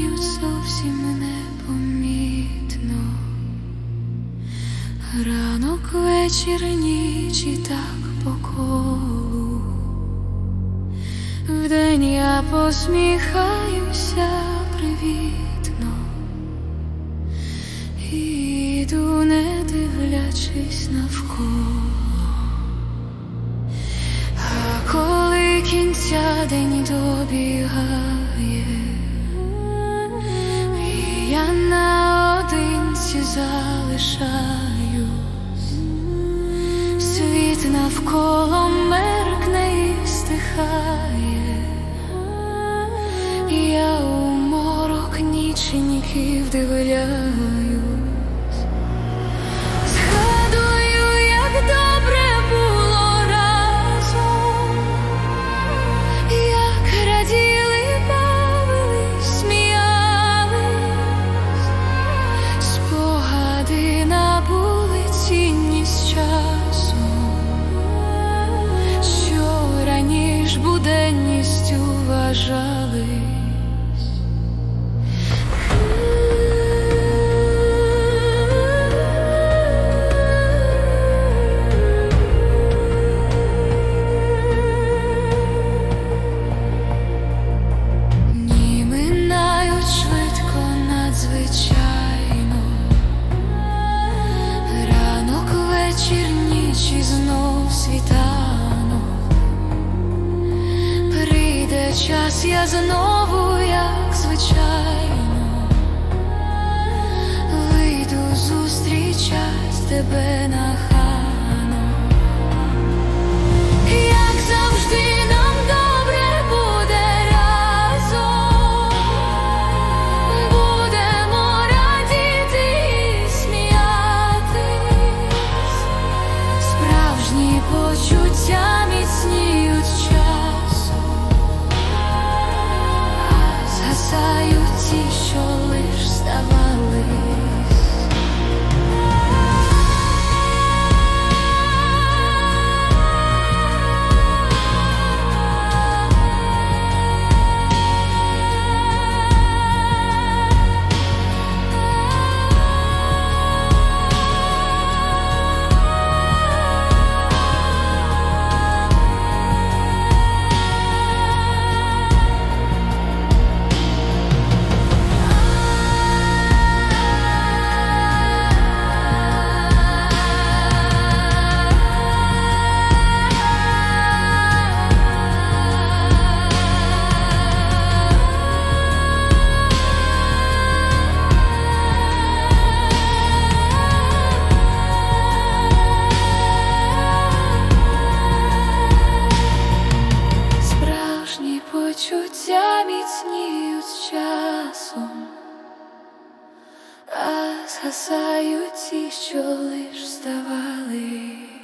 зовсім непомітно, ранок вечір ніч і так по вдень я посміхаюся привітно. І йду, не дивлячись навколо, а коли кінця день добігає. Залишаюсь, світ навколо меркне і стихає, я у морок нічників дивляюсь. Буденністю вважались. Час, я знову, як звичайно, вийду зустрічать тебе на хано. Почуття міцніють з часом, а згасають ті, що лиш здавались.